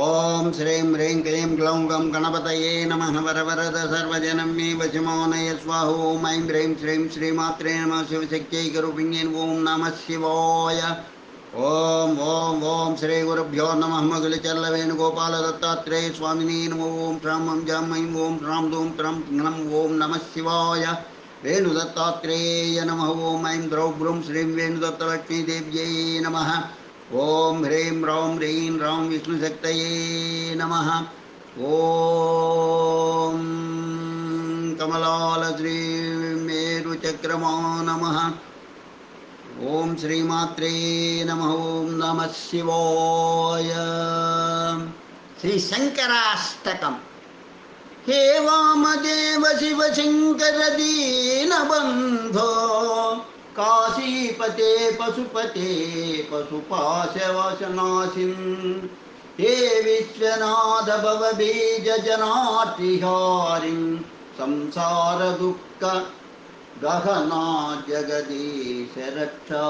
ॐ श्रीं ह्रीं क्लीं ग्लौं गं गणपतये नमः वरवरद सर्वजनं मे वशमो नय स्वाहो ऐं ह्रीं श्रीं श्रीमात्रे नमः शिवशक्त्यैकरूपिण्ये ॐ नमः शिवाय। ॐ ॐ ॐ श्रीगुरुभ्यो नमः मगुलचल्लवेणुगोपालदत्तात्रेय स्वामिने नमो ॐ श्रां मं जां ऐं ॐ श्रां धूं त्रं ङं ॐ नमः शिवाय। वेणुदत्तात्रेय नमः ॐ ऐं द्रौ ब्रूं श्रीं वेणुदत्तलक्ष्मीदेव्यै नमः। ॐ ह्रीं रौं ह्रीं रौं विष्णुशक्तये नमः। ॐ कमलालश्रीमेरुचक्रमा नमः। ॐ श्रीमात्रे नमः ॐ नमः शिवाय। श्रीशङ्कराष्टकम् हे वामदेव शिवशङ्कर दीनबन्धो काशीपते पशुपते पशुपाशवशनाशिन्। हे विश्वनाथ भवबीजजनातिहारिं संसारदुःख गहना जगदीश रक्षा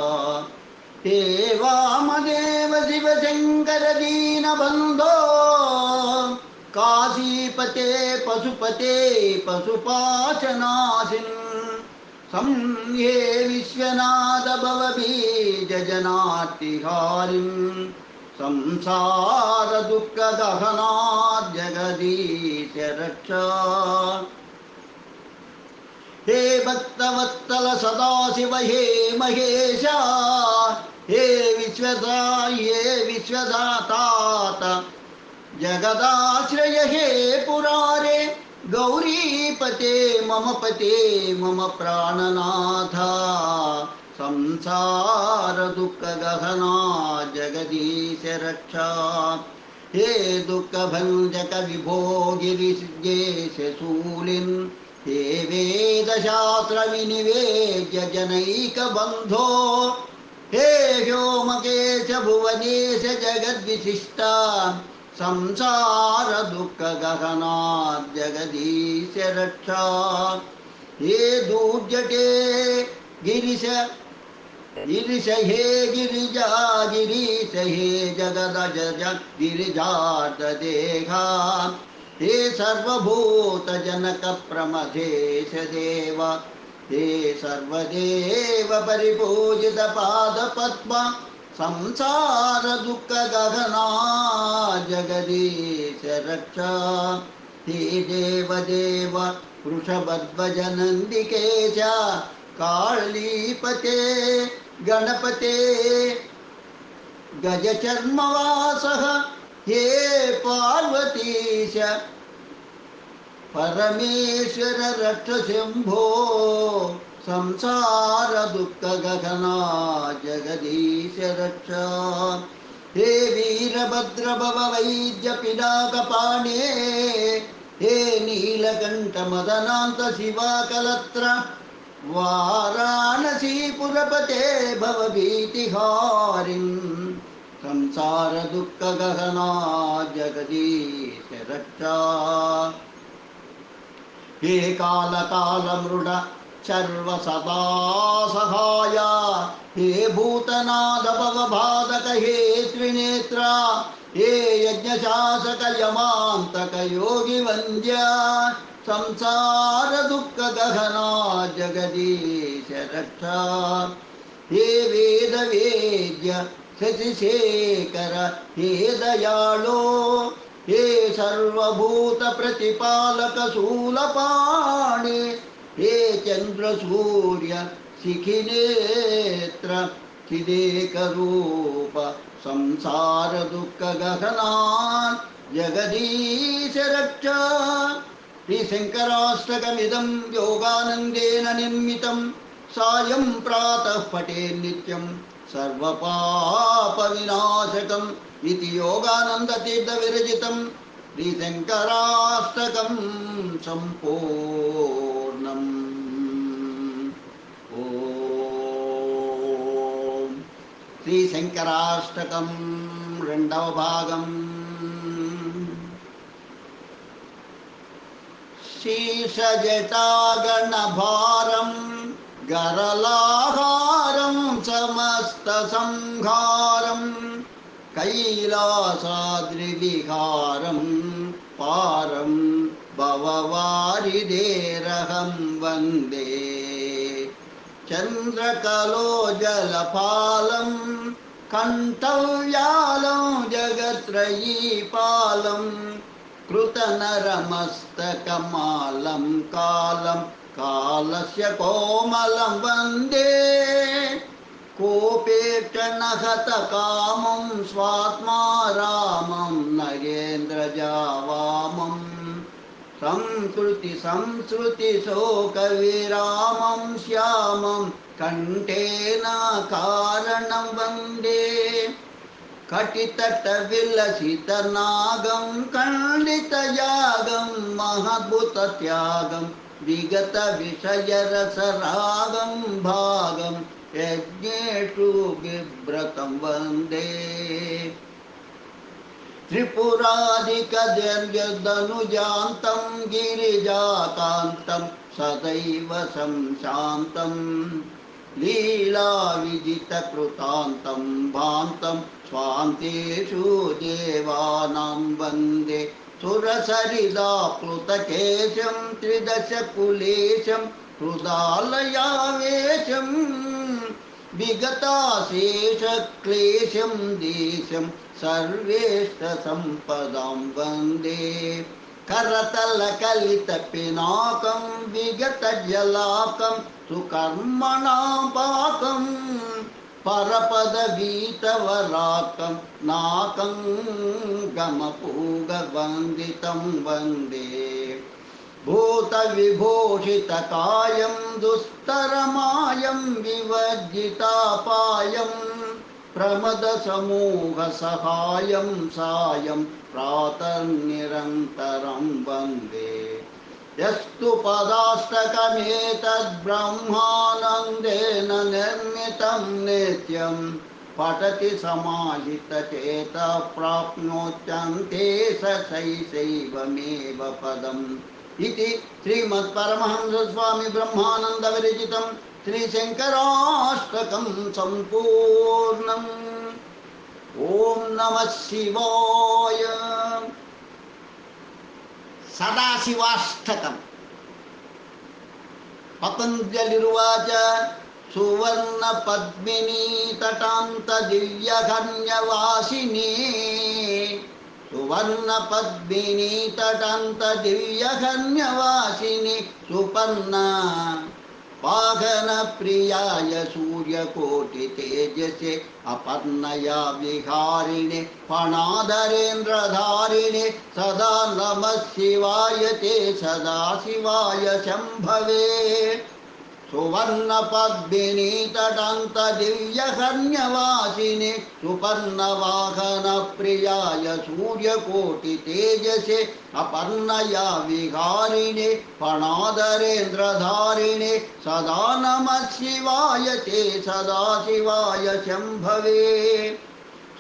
हे वामदेव शिवशङ्कर दीनबन्धो काशीपते पशुपते पशुपाशनाशिन्। संये विश्वनाथ भवबीजजनातिहारिं संसारदुःखदहनात् हे भक्तवत्तल सदाशिव हे महेश, हे विश्वदा हे विश्वदातात जगदाश्रय हे पुरारे गौरीपते मम पते, मम प्राणनाथ। संसार दुःखगहना जगदीश रक्षा। हे दुःखभञ्जक विभो गिरिजेश शूलिन् हे वेदशास्त्रविनिवेद्य जनैकबन्धो हे व्योमकेश भुवनेश जगद्विशिष्टा। संसार दुःख रक्षा हे दूर्जटे गिरिश गिरिश, हे गिरिजा, गिरीश, हे जगदज गिरिजात देहा। हे सर्वभूतजनक प्रमथेश देव हे सर्वदेव परिपूजित पादपद्म संसार दुःख गहना जगदीश रक्षा। हे देव देव, वृषभध्वजनन्दिकेश काळीपते गणपते। गजचर्मवासः, हे पार्वतीश, परमेश्वर रक्षशम्भो संसार दुःख गगना, जगदीश रक्षा। हे वीरभद्र भव वैद्य पिनाकपाणे हे नीलकण्ठ मदनान्त शिवाकलत्र वाराणसीपुरपते भव भीतिहारिं संसार दुःख गहना जगदीश रक्षा। हे कालकालमृड सर्वसदा सहाय हे भूतनाद हे त्रिनेत्र हे यज्ञशासक यमान्तक योगि संसार दुःख गहना जगदीश रक्षा हे वेद वेद्य शशिशेखर, हे दयालो। हे सर्वभूत प्रतिपालक शूलपाणे हे चंद्र सूर्य शिखिनेत्र चिदेकरूप संसार दुःख गहना जगदीश रक्षा श्रीशङ्कराष्टकमिदं योगानन्देन निर्मितं सायं प्रातः पठे नित्यं सर्वपापविनाशकम् इति योगानन्दतीर्थविरचितं। श्रीशङ्कराष्टकं सम्पूर्णम्। श्रीशङ्कराष्टकम् रेण्डवभागम् शीर्षजटागणभारं गरलाहारं समस्तसंहारं कैलासाद्रिविहारं पारं भववारिदेरहं वन्दे चन्द्रकलोजलपालं कण्ठव्यालं जगत्रयीपालं कृतनरमस्तकमालं कालं कालस्य कोमलं वंदे। कोपेक्षणहतकामं स्वात्मा रामं नगेन्द्रजावामम् संस्कृति संस्कृतिशोकविरामं श्यामं कण्ठेन कारणं वंदे। कटितटविलसितनागं खण्डितयागं महद्भुतत्यागं विगतविषयरसरागं भागं यज्ञेषु बिभ्रतं वंदे। त्रिपुरादिकजर्यदनुजान्तं गिरिजाकान्तं सदैव संशान्तं लीलाविजितकृतान्तं भान्तं स्वान्तेषु देवानां वंदे सुरसरिदाप्लुतकेशं त्रिदशकुलेशं हृदालयावेशम् विगताशेषक्लेशं देशं सर्वेष्टसम्पदां वंदे। करतलकलितपिनाकं विगतजलाकं सुकर्मणां पाकं परपदवीतवराकं नाकं गमपूगवन्दितं वंदे। भूतविभूषितकायं दुस्तरमायं विवर्जितापायं प्रमदसमूहसहायं सायं प्रातर्निरन्तरं वंदे। यस्तु पदाष्टकमेतद्ब्रह्मानन्देन निर्मितं नित्यं पठति समाहितचेतः प्राप्नोत्यन्ते स शैशैवमेव पदम्। इति श्रीमत्परमहंसस्वामी ब्रह्मानन्दविरचितं श्रीशङ्कराष्टकं सम्पूर्णम्। ॐ नमः शिवाय। सदाशिवाष्टकम्। पतञ्जलिरुवाच सुवर्णपद्मिनी सुवर्णपद्मिनी तटन्तदिव्यघन्यवासिनि सुपर्णा वाहनप्रियाय सूर्यकोटितेजसे अपर्णया विहारिणे फणाधरेन्द्रधारिणे सदा नमः शिवाय ते सदा शिवाय शम्भवे सुवर्णपद्मिनी तटन्तदिव्यहन्यवासिनि सुपर्णवाहनप्रियाय सूर्यकोटितेजसे अपर्णया विहारिणे फणाधरेन्द्रधारिणे सदा नमः शिवाय ते सदा शिवाय शम्भवे।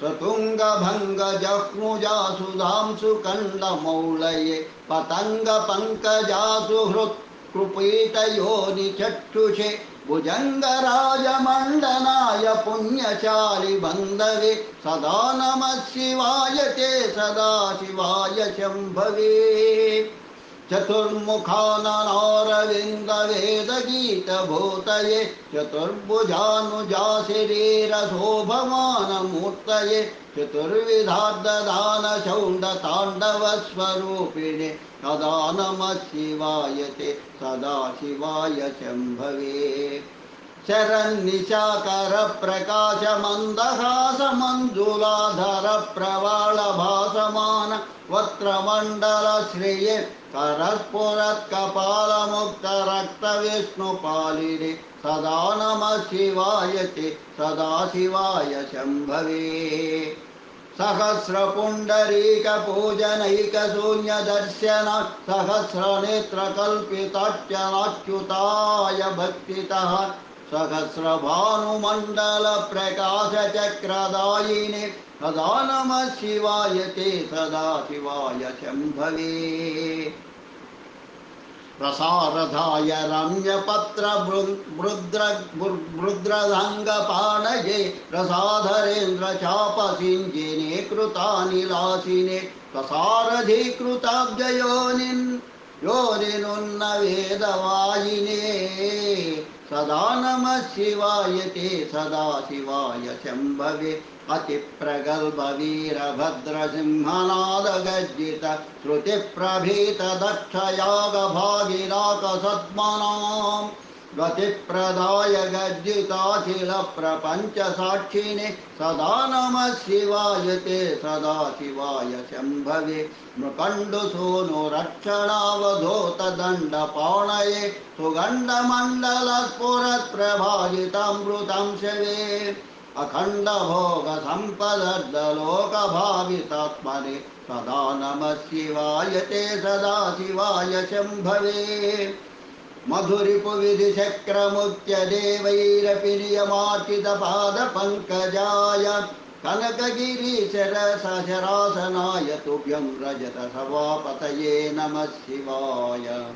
सतुङ्गभङ्गजह्नुजा सुधांसु कण्डमौळये पतङ्गपङ्कजासु हृत् कृपीतयोनिचक्षुषे भुजङ्गराजमण्डनाय पुण्यशालि बन्धवे सदा नमः शिवाय ते सदा शिवाय शम्भवे। चतुर्मुखाननारविन्दवेदगीतभूतये चतुर्भुजानुजाशिरीरशोभमानमूर्तये चतुर्विधार्ददानशौण्डताण्डवस्वरूपिणे सदा नमः शिवाय ते सदा शिवाय शम्भवे। शरन्निशाकरप्रकाशमन्दहासमञ्जुलाधर प्रवाळभासमान वक्त्रमण्डलश्रिये करस्फुरत्कपालमुक्तरक्तविष्णुपालिने सदा नमः शिवाय ते सदा शिवाय शम्भवे। सहस्रपुण्डरीकपूजनैकशून्यदर्शन सहस्रनेत्रकल्पिताट्यनाच्युताय भक्तितः। सहस्रभानुमण्डलप्रकाशचक्रदायिने सदा नमः शिवाय ते सदा शिवाय शम्भवे। प्रसारधाय रम्यपत्रभृद्रभङ्गपाणये प्रसाधरेन्द्रचापसिञ्जिने कृतानिलासिने प्रसारधीकृताब्जयोनिन् योनिनुन्न वेदवायिने सदा नमः शिवाय ते सदा शिवाय शम्भवे अतिप्रगल्भवीरभद्रसिंहनादगर्जित श्रुतिप्रभीतदक्षयागभागिराकसद्मनाम् गतिप्रदाय गर्जिताखिलप्रपञ्चसाक्षिणे सदा नमः शिवाय ते सदा शिवाय शम्भवे मृकण्डसूनुरक्षणावधूतदण्डपाणये सुगण्डमण्डलस्फुरत्प्रभाजितामृतं शवे अखण्डभोगसम्पदर्दलोकभावितात्मने सदा नमः शिवाय ते सदा शिवाय शम्भवे मधुरिपुविधिचक्रमुच्य देवैरपि नियमार्चितपादपङ्कजाय कनकगिरीशरसशरासनाय तुभ्यं रजत सभापतये नमः शिवाय।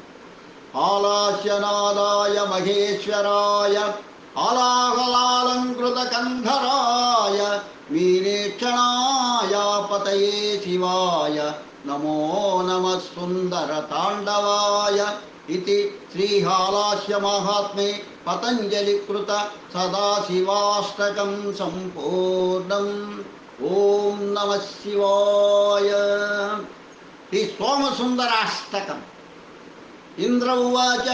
आलास्यनादाय महेश्वराय आलाहलालङ्कृतकन्धराय मीनेक्षणाय पतये शिवाय। नमो नमः सुन्दरताण्डवाय। इति श्रीहालास्यमाहात्म्ये पतञ्जलिकृत सदाशिवाष्टकं सम्पूर्णम्। ॐ नमः शिवाय। श्रीसोमसुन्दराष्टकम् इन्द्र उवाच,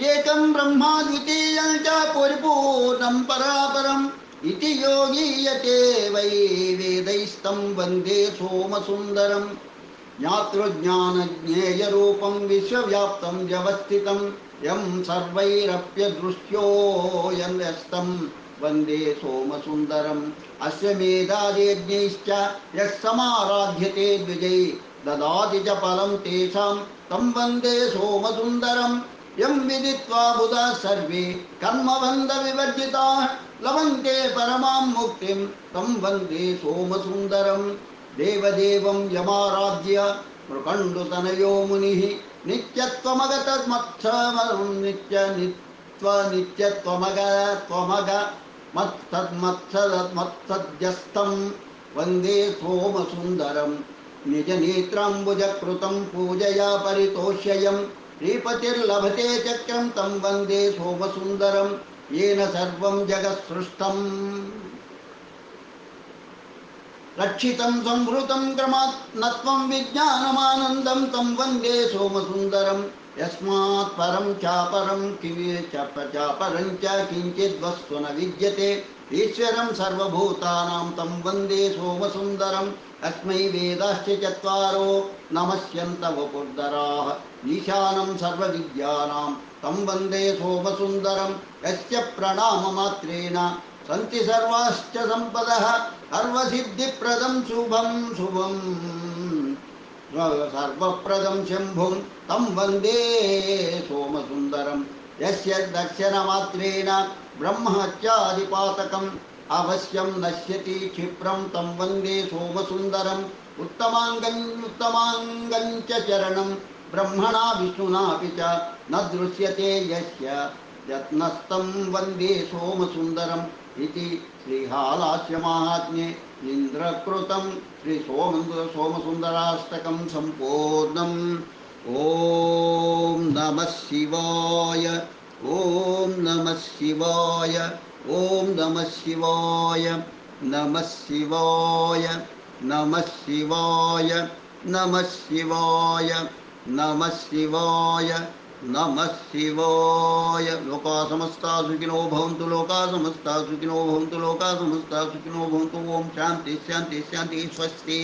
एकं ब्रह्मा द्वितीयं च परिपूर्णं परापरम्। इति योगीयते वै वेदैस्तं वंदे सोमसुन्दरम्। ज्ञातृज्ञानज्ञेयरूपं विश्वव्याप्तं व्यवस्थितं, यं सर्वैरप्यदृश्यो यन्यस्तं। वंदे सोमसुन्दरम्। अस्य मेधादेज्ञैश्च यः समाराध्यते द्विजै, ददाति च फलं तेषां। तं वंदे सोमसुन्दरम्। यं विदित्वा बुधाः सर्वे, कर्मबन्धविवर्जिताः। लभन्ते परमां मुक्तिं, तं वंदे सोमसुन्दरम्। देवदेवं यमाराध्य मृकण्डुतनयो मुनिः नित्यत्वमगतमत्समं नित्य नित्व नित्यत्वमग त्वमग मत्तद्मत्सदमत्सद्यस्तं वंदे सोमसुन्दरं निजनेत्राम्बुजकृतं पूजया परितोष्ययं श्रीपतिर्लभते चक्रं तं वंदे सोमसुन्दरं येन सर्वं जगत्सृष्टम् रक्षितं संहृतं क्रमात् नत्वं विज्ञानमानन्दं तं वंदे सोमसुन्दरं। यस्मात् परं चापरं चापरं च न विद्यते। ईश्वरं सर्वभूतानां तं वंदे सोमसुन्दरम्। अस्मै वेदाश्च चत्वारो नमस्यन्तवपुर्धराः। ईशानं सर्वविद्यानां तं वंदे सोमसुन्दरं यस्य प्रणाममात्रेण सन्ति सर्वाश्च सम्पदः। सर्वसिद्धिप्रदं शुभं शुभं। सर्वप्रदं शम्भुं, तं वंदे सोमसुन्दरं। यस्य दर्शनमात्रेण ब्रह्महत्यादिपातकम् अवश्यं नश्यति क्षिप्रं, तं वंदे सोमसुन्दरम्। उत्तमाङ्गम् उत्तमाङ्गं च चरणं। ब्रह्मणा विष्णुनापि च न दृश्यते यस्य। यत्नस्तं वंदे सोमसुन्दरम् इति श्रीहालास्यमाहात्म्ये इन्द्रकृतं श्रीसोम सोमसुन्दराष्टकं सम्पूर्णम् ॐ नमः शिवाय, ॐ नमः शिवाय, ॐ नमः शिवाय नमः शिवाय नमः शिवाय नमः शिवाय नमः शिवाय। नमः शिवाय। लोका समस्ता सुखिनो भवन्तु लोका समस्ता सुखिनो भवन्तु लोका समस्ता सुखिनो भवन्तु। ओम शांति शांति शांति स्वस्ति।